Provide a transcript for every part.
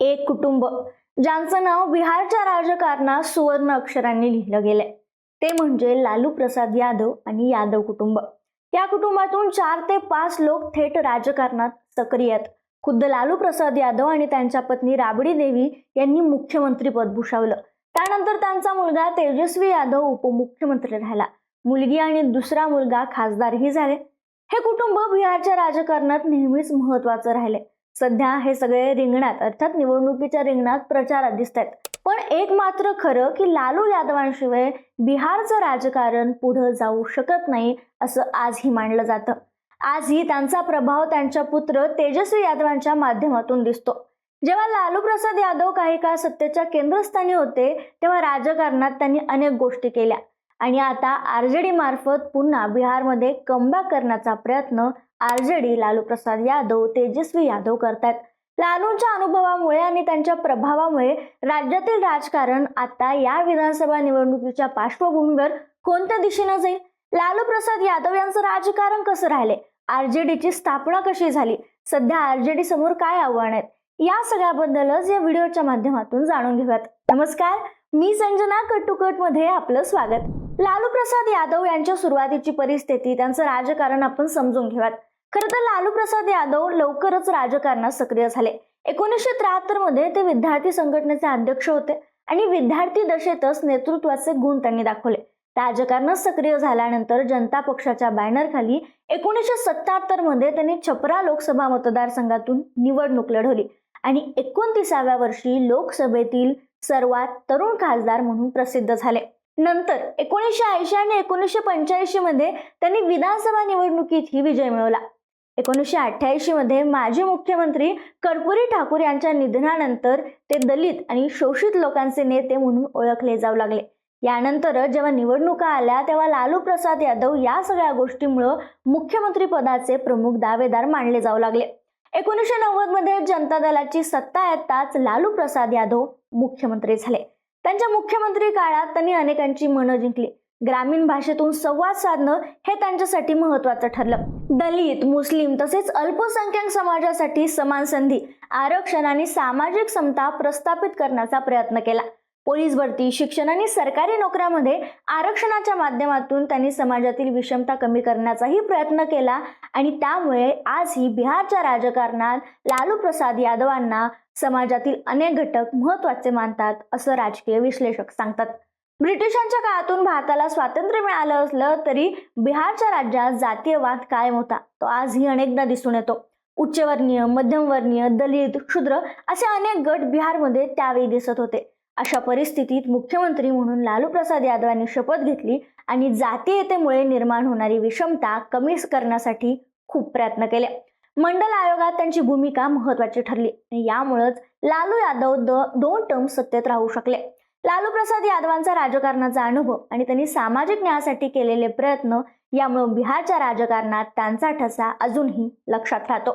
एक कुटुंब ज्यांचं नाव बिहारच्या राजकारणात सुवर्ण अक्षरांनी लिहिलं गेलंय. ते म्हणजे लालू प्रसाद यादव आणि यादव कुटुंब. या कुटुंबातून चार ते पाच लोक थेट राजकारणात सक्रिय आहेत. खुद्द लालू प्रसाद यादव आणि त्यांच्या पत्नी राबडी देवी यांनी मुख्यमंत्रीपद भूषवलं. त्यानंतर त्यांचा मुलगा तेजस्वी यादव उपमुख्यमंत्री राहिला. मुलगी आणि दुसरा मुलगा खासदारही झाले. हे कुटुंब बिहारच्या राजकारणात नेहमीच महत्वाचं राहिले. सध्या हे सगळे रिंगणात अर्थात निवडणुकीच्या रिंगणात प्रचारात दिसत आहेत पण एक मात्र खरं की लालू यादवांशिवाय बिहारचं राजकारण पुढं जाऊ शकत नाही असं आजही मानलं जातं. आजही त्यांचा प्रभाव त्यांच्या पुत्र तेजस्वी यादवांच्या माध्यमातून दिसतो. जेव्हा लालू प्रसाद यादव काही काळ सत्तेच्या केंद्रस्थानी होते तेव्हा राजकारणात त्यांनी अनेक गोष्टी केल्या. आणि आता आर जे डी मार्फत पुन्हा बिहारमध्ये कमबॅक करण्याचा प्रयत्न आरजेडी लालू प्रसाद यादव तेजस्वी यादव करतात. लालूंच्या अनुभवामुळे आणि त्यांच्या प्रभावामुळे राज्यातील राजकारण आता या विधानसभा निवडणुकीच्या पार्श्वभूमीवर कोणत्या दिशेनं जाईल? लालू प्रसाद यादव यांचं राजकारण कसं राहिले आरजेडीची स्थापना कशी झाली? सध्या आरजेडी समोर काय आव्हान आहेत? या सगळ्याबद्दलच या व्हिडिओच्या माध्यमातून जाणून घेऊयात. नमस्कार मी संजना कटुकटमध्ये आपलं स्वागत. लालू प्रसाद यादव यांच्या सुरुवातीची परिस्थिती त्यांचं राजकारण आपण समजून घेऊयात. खरं तर लालू प्रसाद यादव लवकरच राजकारणात सक्रिय झाले. एकोणीसशे त्र्याहत्तरमध्ये ते विद्यार्थी संघटनेचे अध्यक्ष होते आणि विद्यार्थी दशेतच नेतृत्वाचे गुण त्यांनी दाखवले. राजकारणात सक्रिय झाल्यानंतर जनता पक्षाच्या बॅनरखाली एकोणीसशे सत्याहत्तरमध्ये त्यांनी छपरा लोकसभा मतदारसंघातून निवडणूक लढवली आणि एकोणतीसाव्या वर्षी लोकसभेतील सर्वात तरुण खासदार म्हणून प्रसिद्ध झाले. नंतर एकोणीसशे ऐंशी आणि एकोणीसशे पंच्याऐंशी मध्ये त्यांनी विधानसभा निवडणुकीतही विजय मिळवला. एकोणीसशे अठ्ठ्याऐंशी मध्ये माजी मुख्यमंत्री कर्पुरी ठाकूर यांच्या निधनानंतर ते दलित आणि शोषित लोकांचे नेते म्हणून ओळखले जाऊ लागले. यानंतर जेव्हा निवडणुका आल्या तेव्हा लालू प्रसाद यादव या सगळ्या गोष्टीमुळं मुख्यमंत्री पदाचे प्रमुख दावेदार मानले जाऊ लागले. एकोणीसशे नव्वदमध्ये जनता दलाची सत्ता येताच लालू प्रसाद यादव मुख्यमंत्री झाले. त्यांच्या मुख्यमंत्री काळात त्यांनी अनेकांची मनं जिंकली. ग्रामीण भाषेतून संवाद साधणं हे त्यांच्यासाठी महत्वाचं ठरलं. दलित मुस्लिम तसेच अल्पसंख्याक समाजासाठी समान संधी आरक्षण आणि सामाजिक समता प्रस्थापित करण्याचा प्रयत्न केला. पोलीस भरती शिक्षण आणि सरकारी नोकऱ्यामध्ये आरक्षणाच्या माध्यमातून त्यांनी समाजातील विषमता कमी करण्याचाही प्रयत्न केला आणि त्यामुळे आजही बिहारच्या राजकारणात लालू प्रसाद यादवांना समाजातील अनेक घटक महत्त्वाचे मानतात असं राजकीय विश्लेषक सांगतात. ब्रिटिशांच्या काळातून भारताला स्वातंत्र्य मिळालं असलं तरी बिहारच्या राज्यात जातीयवाद कायम होता. तो आजही अनेकदा दिसून येतो. उच्चवर्णीय मध्यमवर्णीय दलित क्षुद्र असे अनेक गट बिहारमध्ये त्यावेळी दिसत होते. अशा परिस्थितीत मुख्यमंत्री म्हणून लालू प्रसाद यादवांनी शपथ घेतली आणि जातीयतेमुळे निर्माण होणारी विषमता कमी करण्यासाठी खूप प्रयत्न केले. मंडल आयोगात त्यांची भूमिका महत्वाची ठरली यामुळेच लालू यादव द दोन टर्म सत्तेत राहू शकले. लालू प्रसाद यादवांचा राजकारणाचा अनुभव आणि त्यांनी सामाजिक न्यायासाठी केलेले प्रयत्न यामुळे बिहारच्या राजकारणात त्यांचा ठसा अजूनही लक्षात राहतो.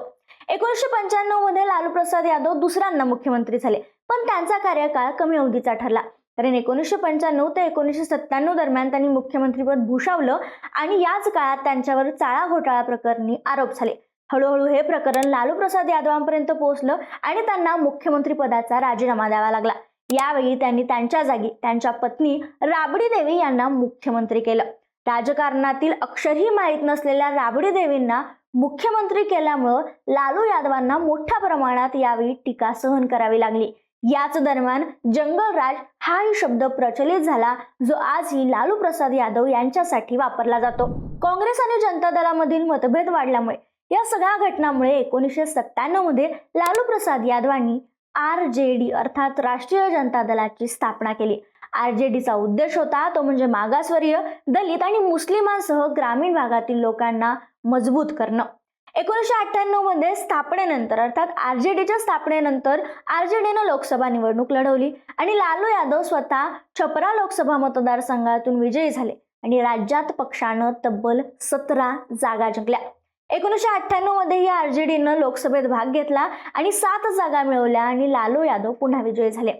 एकोणीसशे पंच्याण्णवमध्ये लालू प्रसाद यादव दुसऱ्यांदा मुख्यमंत्री झाले पण त्यांचा कार्यकाळ कमी अवधीचा ठरला. कारण एकोणीसशे पंच्याण्णव ते एकोणीसशे सत्त्याण्णव दरम्यान त्यांनी मुख्यमंत्रीपद भूषवलं आणि याच काळात त्यांच्यावर चाळा घोटाळा प्रकरणी आरोप झाले. हळूहळू हे प्रकरण लालू प्रसाद यादवांपर्यंत पोहोचलं आणि त्यांना मुख्यमंत्री पदाचा राजीनामा द्यावा लागला. यावेळी त्यांनी त्यांच्या जागी त्यांच्या पत्नी राबडी देवी यांना मुख्यमंत्री केलं. राजकारणातील अक्षरही माहीत नसलेल्या राबडी देवींना मुख्यमंत्री केल्यामुळं लालू यादवांना मोठ्या प्रमाणात यावेळी टीका सहन करावी लागली. याच दरम्यान जंगलराज हाही शब्द प्रचलित झाला जो आजही लालू प्रसाद यादव यांच्यासाठी वापरला जातो. काँग्रेस आणि जनता दलामधील मतभेद वाढल्यामुळे या सगळ्या घटनांमुळे एकोणीसशे सत्त्याण्णवमध्ये लालू प्रसाद यादवांनी आर जे डी अर्थात राष्ट्रीय जनता दलाची स्थापना केली. आर जे डीचा उद्देश होता तो म्हणजे मागासवर्गीय दलित आणि मुस्लिमांसह ग्रामीण भागातील लोकांना मजबूत करणं. एकोणीसशे अठ्ठ्याण्णवमध्ये स्थापनेनंतर अर्थात आर जे डीच्या स्थापनेनंतर आर जे डीनं लोकसभा निवडणूक लढवली आणि लालू यादव स्वतः छपरा लोकसभा मतदारसंघातून विजयी झाले आणि राज्यात पक्षानं तब्बल सतरा जागा जिंकल्या. एकोणीसशे अठ्ठ्याण्णवमध्ये या आरजेडीनं लोकसभेत भाग घेतला आणि सात जागा मिळवल्या आणि लालू यादव पुन्हा विजयी झाले.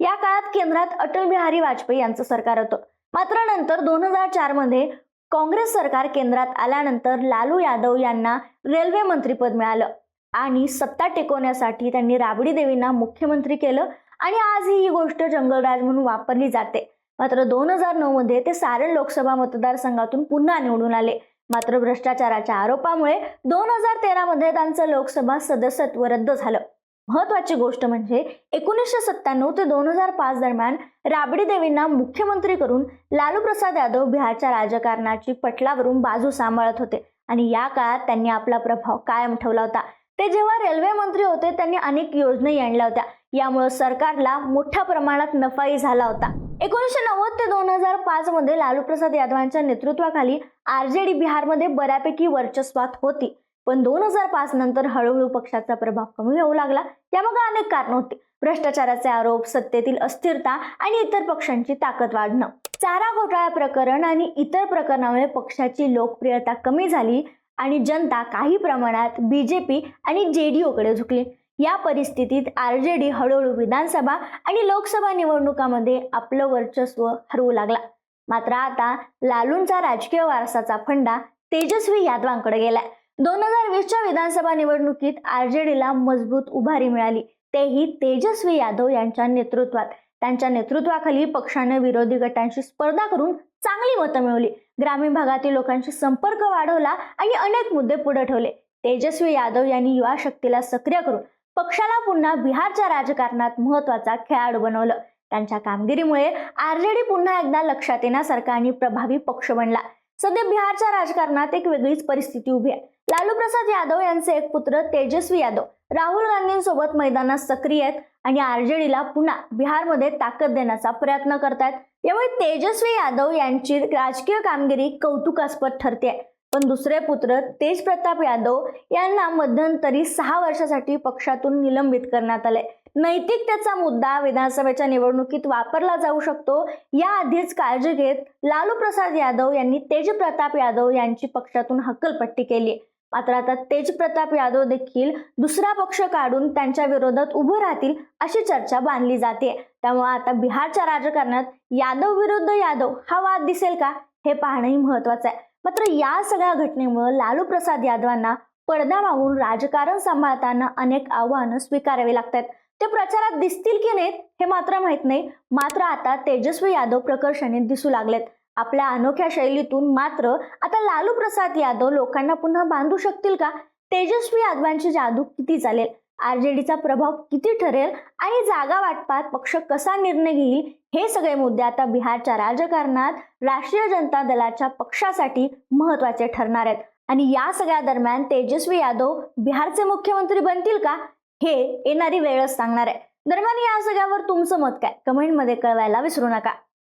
या काळात केंद्रात अटल बिहारी वाजपेयी यांचं सरकार होतं. मात्र नंतर दोन हजार चारमध्ये काँग्रेस सरकार केंद्रात आल्यानंतर लालू यादव यांना रेल्वे मंत्रीपद मिळालं आणि सत्ता टिकवण्यासाठी त्यांनी राबडी देवींना मुख्यमंत्री केलं आणि आज ही गोष्ट जंगलराज म्हणून वापरली जाते. मात्र दोन हजार नऊ मध्ये ते सारण लोकसभा मतदारसंघातून पुन्हा निवडून आले. मात्र भ्रष्टाचाराच्या आरोपामुळे दोन हजार तेरा मध्ये त्यांचं लोकसभा सदस्यत्व रद्द झालं. महत्वाची गोष्ट म्हणजे एकोणीसशे सत्त्याण्णव ते दोन हजार पाच दरम्यान राबडी देवींना मुख्यमंत्री करून लालू प्रसाद यादव बिहारच्या राजकारणाची पटलावरून बाजू सांभाळत होते आणि या काळात त्यांनी आपला प्रभाव कायम ठेवला होता. ते जेव्हा रेल्वे मंत्री होते त्यांनी अनेक योजनाही आणल्या होत्या. यामुळे सरकारला मोठ्या प्रमाणात नफाही झाला होता. एकोणीसशे नव्वद ते दोन हजार पाच मध्ये लालू प्रसाद यादवांच्या नेतृत्वाखाली आर जे डी बिहारमध्ये बऱ्यापैकी वर्चस्वात होती. पण दोन हजार पाच नंतर हळूहळू पक्षाचा प्रभाव कमी होऊ लागला. त्यामागे अनेक कारण होती. भ्रष्टाचाराचे आरोप सत्तेतील अस्थिरता आणि इतर पक्षांची ताकद वाढणं. चारा घोटाळा प्रकरण आणि इतर प्रकरणामुळे पक्षाची लोकप्रियता कमी झाली आणि जनता काही प्रमाणात बीजेपी आणि जेडीओकडे झुकली. या परिस्थितीत आर जे डी हळूहळू विधानसभा आणि लोकसभा निवडणुकामध्ये आपलं वर्चस्व हरवू लागला. मात्र आता लालूंचा राजकीय वारसाचा फंडा तेजस्वी यादवांकडे गेलाय. दोन हजार वीसच्या विधानसभा निवडणुकीत आरजेडीला मजबूत उभारी मिळाली. तेही तेजस्वी यादव यांच्या नेतृत्वात. त्यांच्या नेतृत्वाखाली पक्षाने विरोधी गटांशी स्पर्धा करून चांगली मतं मिळवली. ग्रामीण भागातील लोकांशी संपर्क वाढवला आणि अनेक मुद्दे पुढे ठेवले. तेजस्वी यादव यांनी युवा शक्तीला सक्रिय करून पक्षाला पुन्हा बिहारच्या राजकारणात महत्त्वाचा खेळाडू बनवलं. त्यांच्या कामगिरीमुळे आरजेडी पुन्हा एकदा लक्षात येण्यासारखा आणि प्रभावी पक्ष बनला. सध्या बिहारच्या राजकारणात एक वेगळीच परिस्थिती उभी आहे. लालू प्रसाद यादव यांचे एक पुत्र तेजस्वी यादव राहुल गांधींसोबत मैदानात सक्रिय आहेत आणि आरजेडीला पुन्हा बिहारमध्ये ताकद देण्याचा प्रयत्न करतायत. त्यामुळे तेजस्वी यादव यांची राजकीय कामगिरी कौतुकास्पद ठरते पण दुसरे पुत्र तेज प्रताप यादव यांना मध्यंतरी सहा वर्षासाठी पक्षातून निलंबित करण्यात आले नैतिकतेचा मुद्दा विधानसभेच्या निवडणुकीत वापरला जाऊ शकतो. याआधीच काळजी घेत लालू प्रसाद यादव यांनी तेज प्रताप यादव यांची पक्षातून हक्कलपट्टी केली. मात्र आता तेज प्रताप यादव देखील दुसरा पक्ष काढून त्यांच्या विरोधात उभं राहतील अशी चर्चा बांधली जाते. त्यामुळे आता बिहारच्या राजकारणात यादव विरुद्ध यादव हा वाद दिसेल का? हे पाहणंही महत्वाचं आहे. मात्र या सगळ्या घटनेमुळे लालू प्रसाद यादवांना पडदा मागून राजकारण सांभाळताना अनेक आव्हानं स्वीकारावी लागतात. ते प्रचारात दिसतील की नाहीत हे मात्र माहीत नाही. मात्र आता तेजस्वी यादव प्रकर्षाने दिसू लागलेत. आपल्या अनोख्या शैलीतून मात्र आता लालू प्रसाद यादव लोकांना पुन्हा बांधू शकतील का? तेजस्वी यादवांची जादू किती चालेल? आरजेडीचा प्रभाव किती ठरेल? आणि जागा वाटपात पक्ष कसा निर्णय घेईल? हे सगळे मुद्दे आता बिहारच्या राजकारणात राष्ट्रीय जनता दलाच्या पक्षासाठी महत्त्वाचे ठरणार आहेत. आणि या सगळ्या दरम्यान तेजस्वी यादव बिहारचे मुख्यमंत्री बनतील का? हे येणारी वेळच सांगणार आहे. दरम्यान या सगळ्यावर तुमचं मत काय? कमेंटमध्ये कळवायला विसरू नका.